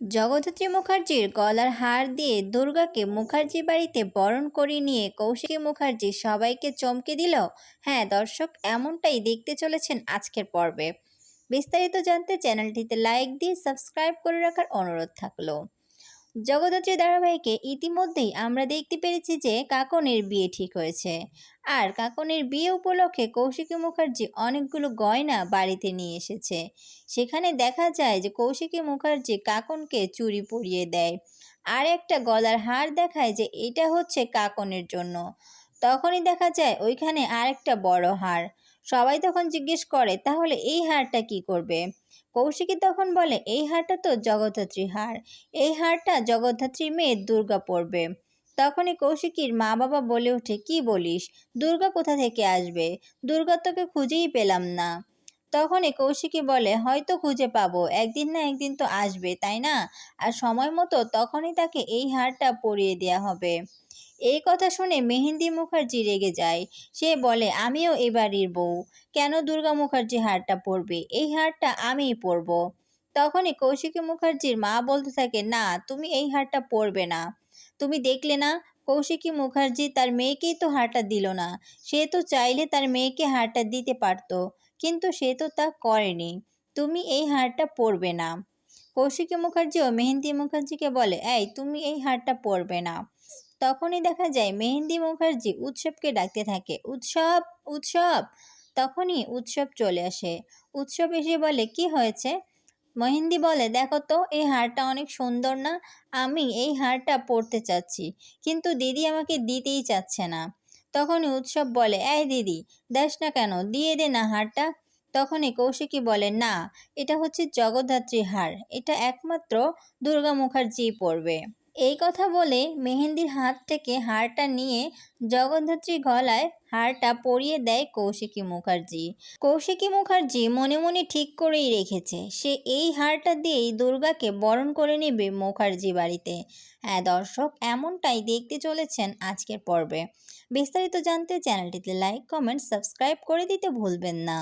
জগদ্ধাত্রী মুখার্জির গলার হার দিয়ে দুর্গাকে মুখার্জি বাড়িতে বরণ করে নিয়ে কৌশিকী মুখার্জি সবাইকে চমকে দিল। হ্যাঁ দর্শক, এমনটাই দেখতে চলেছেন আজকের পর্বে। বিস্তারিত জানতে চ্যানেলটিতে লাইক দিয়ে সাবস্ক্রাইব করে রাখার অনুরোধ থাকল। জগদ্ধাত্রী ধারাবাহিকে ইতিমধ্যেই আমরা দেখতে পেরেছি যে কাকনের বিয়ে ঠিক হয়েছে। আর কাকনের বিয়ে উপলক্ষে কৌশিকী মুখার্জি অনেকগুলো গয়না বাড়িতে নিয়ে এসেছে। সেখানে দেখা যায় যে কৌশিকী মুখার্জি কাকনকে চুরি পরিয়ে দেয়। আর একটা গলার হার দেখায় যে এটা হচ্ছে কাকনের জন্য। তখনই দেখা যায় ওইখানে আরেকটা বড় হার। সবাই তখন জিজ্ঞেস করে, তাহলে এই হারটা কি করবে? কৌশিকী তখন বলে, এই হারটা তো জগদ্ধাত্রী হার। এই হারটা জগদ্ধাত্রীর মেয়ে দুর্গা পড়বে তখনই কৌশিকীর মা বাবা বলে ওঠে, কি বলিস? দুর্গা কোথা থেকে আসবে? দুর্গা তোকে খুঁজেই পেলাম না। তখনই কৌশিকী বলে, হয়তো খুঁজে পাবো। একদিন না একদিন তো আসবে, তাই না? আর সময় মতো তখনই তাকে এই হারটা পরিয়ে দেওয়া হবে। এই কথা শুনে মেহেন্দি মুখার্জি রেগে যায়। সে বলে, আমিও এ বাড়ির বউ। কেন দুর্গা মুখার্জি হারটা পরবে? এই হারটা আমিই পরবো। তখনই কৌশিকী মুখার্জির মা বলতে থাকে, না, তুমি এই হারটা পরবে না। তুমি দেখলে না, কৌশিকী মুখার্জি তার মেয়েকেই তো হারটা দিল না। সে তো চাইলে তার মেয়েকে হারটা দিতে পারত, কিন্তু সে তো তা করেনি। তুমি এই হারটা পরবে না। কৌশিকী মুখার্জি ও মেহেন্দি মুখার্জিকে বলে, এই, তুমি এই হারটা পরবে না। তখনই দেখা যায় মেহেন্দি মুখার্জি উৎসবকে ডাকতে থাকে। উৎসব উৎসব! তখনই উৎসব চলে আসে। উৎসব এসে বলে, কি হয়েছে? মেহেন্দি বলে, দেখো তো, এই হারটা অনেক সুন্দর না, আমি এই হারটা পরতে চাচ্ছি, কিন্তু দিদি আমাকে দিতেই চাচ্ছে না। তখনই উৎসব বলে, এই দিদি দেশ না কেন, দিয়ে দে না হারটা। তখনই কৌশিকী বলে, না, এটা হচ্ছে জগদ্ধাত্রী হার, এটা একমাত্র দুর্গা মুখার্জিই পরবে। এই কথা বলে মেহেন্দির হাত থেকে হারটা নিয়ে জগদ্ধাত্রী গলায় হারটা পরিয়ে দেয় কৌশিকী মুখার্জি। কৌশিকী মুখার্জি মনে মনে ঠিক করেই রেখেছে, সে এই হারটা দিয়েই দুর্গাকে বরণ করে নেবে মুখার্জি বাড়িতে। হ্যাঁ দর্শক, এমনটাই দেখতে চলেছেন আজকের পর্বে। বিস্তারিত জানতে চ্যানেলটিতে লাইক, কমেন্ট, সাবস্ক্রাইব করে দিতে ভুলবেন না।